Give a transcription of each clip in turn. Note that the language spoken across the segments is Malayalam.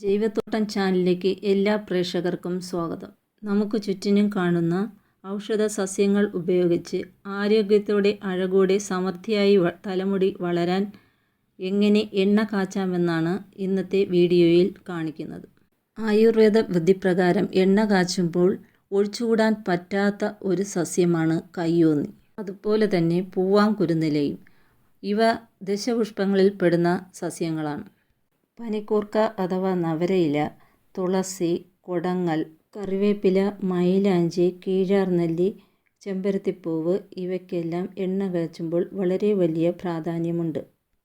ജൈവത്തോട്ടം ചാനലിലേക്ക് എല്ലാ പ്രേക്ഷകർക്കും സ്വാഗതം. നമുക്ക് ചുറ്റിനും കാണുന്ന ഔഷധ സസ്യങ്ങൾ ഉപയോഗിച്ച് ആരോഗ്യത്തോടെ അഴകോടെ സമൃദ്ധിയായി തലമുടി വളരാൻ എങ്ങനെ എണ്ണ കാച്ചാമെന്നാണ് ഇന്നത്തെ വീഡിയോയിൽ കാണിക്കുന്നത്. ആയുർവേദ വിധിപ്രകാരം എണ്ണ കാച്ചുമ്പോൾ ഒഴിച്ചുകൂടാൻ പറ്റാത്ത ഒരു സസ്യമാണ് കയ്യോന്നി. അതുപോലെ തന്നെ പൂവാം കുരുന്നിലയും ഇവ ദശപുഷ്പങ്ങളിൽ പെടുന്ന സസ്യങ്ങളാണ്. പനിക്കൂർക്ക അഥവാ നവരയില തുളസി കൊടങ്ങൽ കറിവേപ്പില മൈലാഞ്ചി കീഴാർനെല്ലി ചെമ്പരത്തിപ്പൂവ് ഇവയ്ക്കെല്ലാം എണ്ണ കാച്ചുമ്പോൾ വളരെ വലിയ പ്രാധാന്യമുണ്ട്.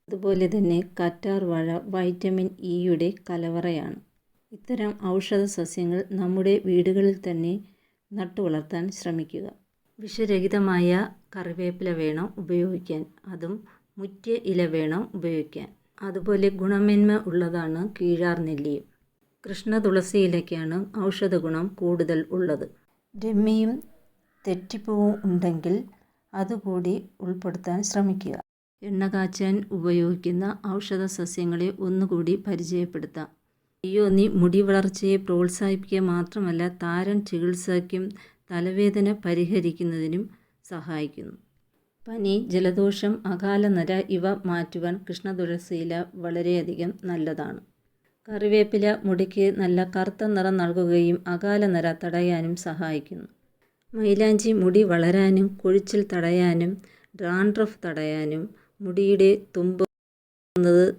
അതുപോലെ തന്നെ കറ്റാർ വാഴ വൈറ്റമിൻ ഇയുടെ കലവറയാണ്. ഇത്തരം ഔഷധ സസ്യങ്ങൾ നമ്മുടെ വീടുകളിൽ തന്നെ നട്ടുവളർത്താൻ ശ്രമിക്കുക. വിഷരഹിതമായ കറിവേപ്പില വേണം ഉപയോഗിക്കാൻ. അതും മുറ്റ ഇല വേണം ഉപയോഗിക്കാൻ. അതുപോലെ ഗുണമേന്മ ഉള്ളതാണ് കീഴാർ നെല്ലിയും കൃഷ്ണ തുളസി ഇലയ്ക്കാണ് ഔഷധ ഗുണം കൂടുതൽ ഉള്ളത്. രമ്യയും തെറ്റിപ്പൂവും ഉണ്ടെങ്കിൽ അതുകൂടി ഉൾപ്പെടുത്താൻ ശ്രമിക്കുക. എണ്ണ കാച്ചാൻ ഉപയോഗിക്കുന്ന ഔഷധ സസ്യങ്ങളെ ഒന്നുകൂടി പരിചയപ്പെടുത്താം. നീ മുടി വളർച്ചയെ പ്രോത്സാഹിപ്പിക്കുക മാത്രമല്ല താരൻ ചികിത്സയ്ക്കും തലവേദന പരിഹരിക്കുന്നതിനും സഹായിക്കുന്നു. പനി ജലദോഷം അകാലനര ഇവ മാറ്റുവാൻ കൃഷ്ണതുളസിയില വളരെയധികം നല്ലതാണ്. കറിവേപ്പില മുടിക്ക് നല്ല കറുത്ത നിറം നൽകുകയും അകാലനര തടയാനും സഹായിക്കുന്നു. മൈലാഞ്ചി മുടി വളരാനും കൊഴിച്ചിൽ തടയാനും ഡ്രാൻഡ്രഫ് തടയാനും മുടിയുടെ തുമ്പ്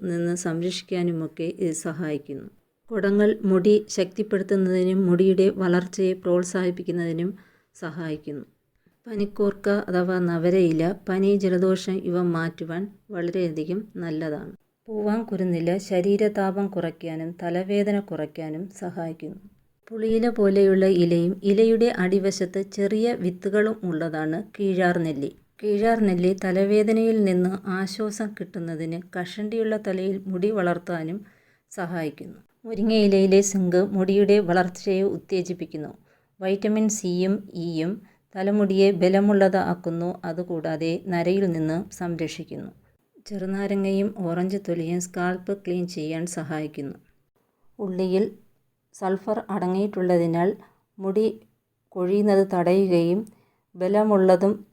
നിന്ന് സംരക്ഷിക്കാനുമൊക്കെ ഇത് സഹായിക്കുന്നു. കുടങ്ങൾ മുടി ശക്തിപ്പെടുത്തുന്നതിനും മുടിയുടെ വളർച്ചയെ പ്രോത്സാഹിപ്പിക്കുന്നതിനും സഹായിക്കുന്നു. പനിക്കൂർക്ക അഥവാ നവരയില പനി ജലദോഷം ഇവ മാറ്റുവാൻ വളരെയധികം നല്ലതാണ്. പൂവാങ്കുരുന്നില ശരീരതാപം കുറയ്ക്കാനും തലവേദന കുറയ്ക്കാനും സഹായിക്കുന്നു. പുളിയില പോലെയുള്ള ഇലയും ഇലയുടെ അടിവശത്ത് ചെറിയ വിത്തുകളും ഉള്ളതാണ് കീഴാർ നെല്ലി കീഴാർ നെല്ലി തലവേദനയിൽ നിന്ന് ആശ്വാസം കിട്ടുന്നതിന് കഷണ്ടിയുള്ള തലയിൽ മുടി വളർത്താനും സഹായിക്കുന്നു. മുരിങ്ങയിലയിലെ സിങ്ക് മുടിയുടെ വളർച്ചയെ ഉത്തേജിപ്പിക്കുന്നു. വൈറ്റമിൻ സിയും ഇയും തലമുടിയെ ബലമുള്ളതാക്കുന്നു. അതുകൂടാതെ നരയിൽ നിന്ന് സംരക്ഷിക്കുന്നു. ചെറുനാരങ്ങയും ഓറഞ്ച് തൊലിയും സ്കാൾപ്പ് ക്ലീൻ ചെയ്യാൻ സഹായിക്കുന്നു. ഉള്ളിയിൽ സൾഫർ അടങ്ങിയിട്ടുള്ളതിനാൽ മുടി കൊഴിയുന്നത് തടയുകയും ബലമുള്ളതും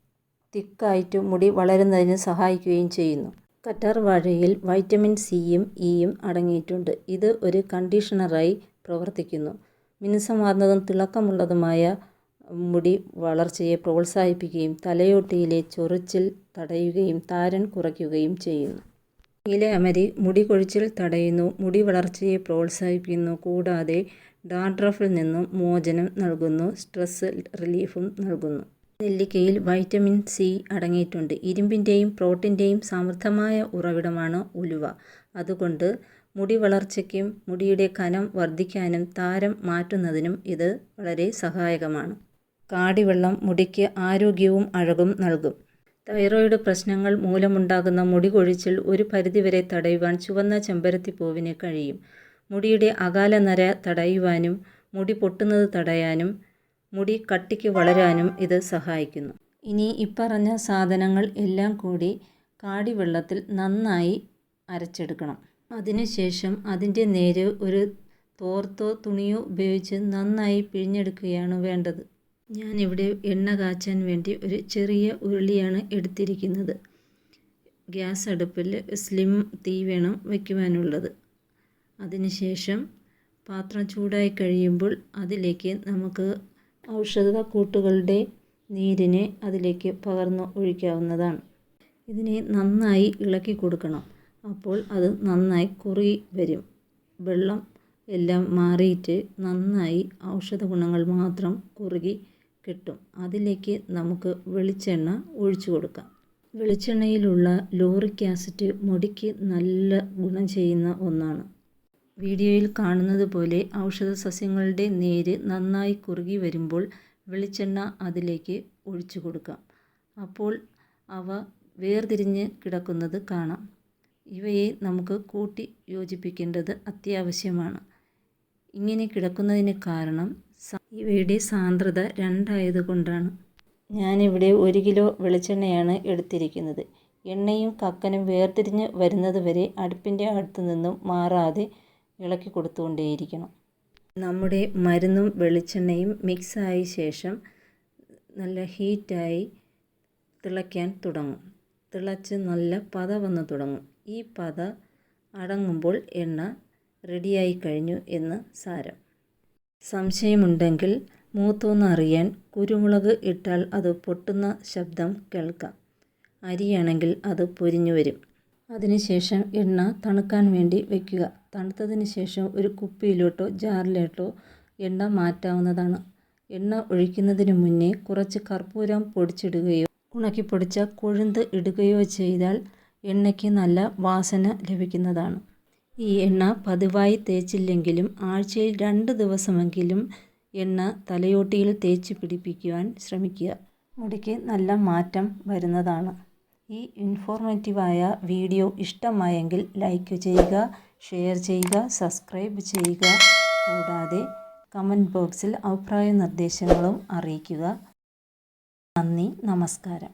തിക്കായിട്ട് മുടി വളരുന്നതിന് സഹായിക്കുകയും ചെയ്യുന്നു. കറ്റാർ വാഴയിൽ വൈറ്റമിൻ സിയും ഇയും അടങ്ങിയിട്ടുണ്ട്. ഇത് ഒരു കണ്ടീഷണറായി പ്രവർത്തിക്കുന്നു. മിനുസമാർന്നതും തിളക്കമുള്ളതുമായ മുടി വളർച്ചയെ പ്രോത്സാഹിപ്പിക്കുകയും തലയോട്ടിയിലെ ചൊറിച്ചിൽ തടയുകയും താരൻ കുറയ്ക്കുകയും ചെയ്യുന്നു. ഇല അമരി മുടി കൊഴിച്ചിൽ തടയുന്നു മുടി വളർച്ചയെ പ്രോത്സാഹിപ്പിക്കുന്നു കൂടാതെ ഡാൻഡ്രഫിൽ നിന്നും മോചനം നൽകുന്നു സ്ട്രെസ് റിലീഫും നൽകുന്നു. നെല്ലിക്കയിൽ വൈറ്റമിൻ സി അടങ്ങിയിട്ടുണ്ട്. ഇരുമ്പിന്റെയും പ്രോട്ടീന്റെയും സമൃദ്ധമായ ഉറവിടമാണ് ഉലുവ. അതുകൊണ്ട് മുടി വളർച്ചയ്ക്കും മുടിയുടെ കനം വർദ്ധിക്കാനും താരം മാറ്റുന്നതിനും ഇത് വളരെ സഹായകമാണ്. കാടിവെള്ളം മുടിക്ക് ആരോഗ്യവും അഴകും നൽകും. തൈറോയിഡ് പ്രശ്നങ്ങൾ മൂലമുണ്ടാകുന്ന മുടി കൊഴിച്ചിൽ ഒരു പരിധിവരെ തടയുവാൻ ചുവന്ന ചെമ്പരത്തിപ്പൂവിന് കഴിയും. മുടിയുടെ അകാല നര തടയുവാനും മുടി പൊട്ടുന്നത് തടയാനും മുടി കട്ടിക്ക് വളരാനും ഇത് സഹായിക്കുന്നു. ഇനി ഇപ്പറഞ്ഞ സാധനങ്ങൾ എല്ലാം കൂടി കാടിവെള്ളത്തിൽ നന്നായി അരച്ചെടുക്കണം. അതിനുശേഷം അതിന്റെ നേര് ഒരു തോർത്തോ തുണിയോ ഉപയോഗിച്ച് നന്നായി പിഴിഞ്ഞെടുക്കുകയാണ് വേണ്ടത്. ഞാനിവിടെ എണ്ണ കാച്ചാൻ വേണ്ടി ഒരു ചെറിയ ഉരുളിയാണ് എടുത്തിരിക്കുന്നത്. ഗ്യാസ് അടുപ്പിൽ സ്ലിം തീ വേണം വയ്ക്കുവാനുള്ളത് അതിനുശേഷം പാത്രം ചൂടായി കഴിയുമ്പോൾ അതിലേക്ക് നമുക്ക് ഔഷധ കൂട്ടുകളുടെ നീരിനെ അതിലേക്ക് പകർന്ന് ഒഴിക്കാവുന്നതാണ്. ഇതിനെ നന്നായി ഇളക്കി കൊടുക്കണം. അപ്പോൾ അത് നന്നായി കുറി വരും. വെള്ളം എല്ലാം മാറിയിട്ട് നന്നായി ഔഷധ ഗുണങ്ങൾ മാത്രം കുറുകി കിട്ടും. അതിലേക്ക് നമുക്ക് വെളിച്ചെണ്ണ ഒഴിച്ചു കൊടുക്കാം. വെളിച്ചെണ്ണയിലുള്ള ലോറിക് ആസിഡ് മുടിക്ക് നല്ല ഗുണം ചെയ്യുന്ന ഒന്നാണ്. വീഡിയോയിൽ കാണുന്നത് പോലെ ഔഷധ സസ്യങ്ങളുടെ നീര് നന്നായി കുറുകി വരുമ്പോൾ വെളിച്ചെണ്ണ അതിലേക്ക് ഒഴിച്ചു കൊടുക്കാം. അപ്പോൾ അവ വേർതിരിഞ്ഞ് കിടക്കുന്നത് കാണാം. ഇവയെ നമുക്ക് കൂട്ടി യോജിപ്പിക്കേണ്ടത് അത്യാവശ്യമാണ്. ഇങ്ങനെ കിടക്കുന്നതിന് കാരണം ഇവയുടെ സാന്ദ്രത രണ്ടായതുകൊണ്ടാണ്. ഞാനിവിടെ ഒരു കിലോ വെളിച്ചെണ്ണയാണ് എടുത്തിരിക്കുന്നത്. എണ്ണയും കക്കനും വേർതിരിഞ്ഞ് വരുന്നത് വരെ അടുപ്പിന്റെ അടുത്ത് നിന്നും മാറാതെ ഇളക്കി കൊടുത്തുകൊണ്ടേയിരിക്കണം. നമ്മുടെ മരുന്നും വെളിച്ചെണ്ണയും മിക്സായ ശേഷം നല്ല ഹീറ്റായി തിളയ്ക്കാൻ തുടങ്ങും. തിളച്ച് നല്ല പത വന്ന് തുടങ്ങും. ഈ പത അടങ്ങുമ്പോൾ എണ്ണ റെഡിയായി കഴിഞ്ഞു എന്ന് സാരം. സംശയമുണ്ടെങ്കിൽ മൂത്തോന്ന് അറിയാൻ കുരുമുളക് ഇട്ടാൽ അത് പൊട്ടുന്ന ശബ്ദം കേൾക്കാം. അരിയാണെങ്കിൽ അത് പൊരിഞ്ഞു വരും. അതിനുശേഷം എണ്ണ തണുക്കാൻ വേണ്ടി വയ്ക്കുക തണുത്തതിന് ശേഷം ഒരു കുപ്പിയിലോട്ടോ ജാറിലോട്ടോ എണ്ണ മാറ്റാവുന്നതാണ്. എണ്ണ ഒഴിക്കുന്നതിന് മുന്നേ കുറച്ച് കർപ്പൂരം പൊടിച്ചിടുകയോ ഉണക്കിപ്പൊടിച്ച കൊഴുന്ത് ഇടുകയോ ചെയ്താൽ എണ്ണയ്ക്ക് നല്ല വാസന ലഭിക്കുന്നതാണ്. ഈ എണ്ണ പതിവായി തേച്ചില്ലെങ്കിലും ആഴ്ചയിൽ രണ്ട് ദിവസമെങ്കിലും എണ്ണ തലയോട്ടിയിൽ തേച്ച് പിടിപ്പിക്കുവാൻ ശ്രമിക്കുക. മുടിക്ക് നല്ല മാറ്റം വരുന്നതാണ്. ഈ ഇൻഫോർമേറ്റീവായ വീഡിയോ ഇഷ്ടമായെങ്കിൽ ലൈക്ക് ചെയ്യുക ഷെയർ ചെയ്യുക സബ്സ്ക്രൈബ് ചെയ്യുക. കൂടാതെ കമന്റ് ബോക്സിൽ അഭിപ്രായ നിർദ്ദേശങ്ങളും അറിയിക്കുക. നന്ദി നമസ്കാരം.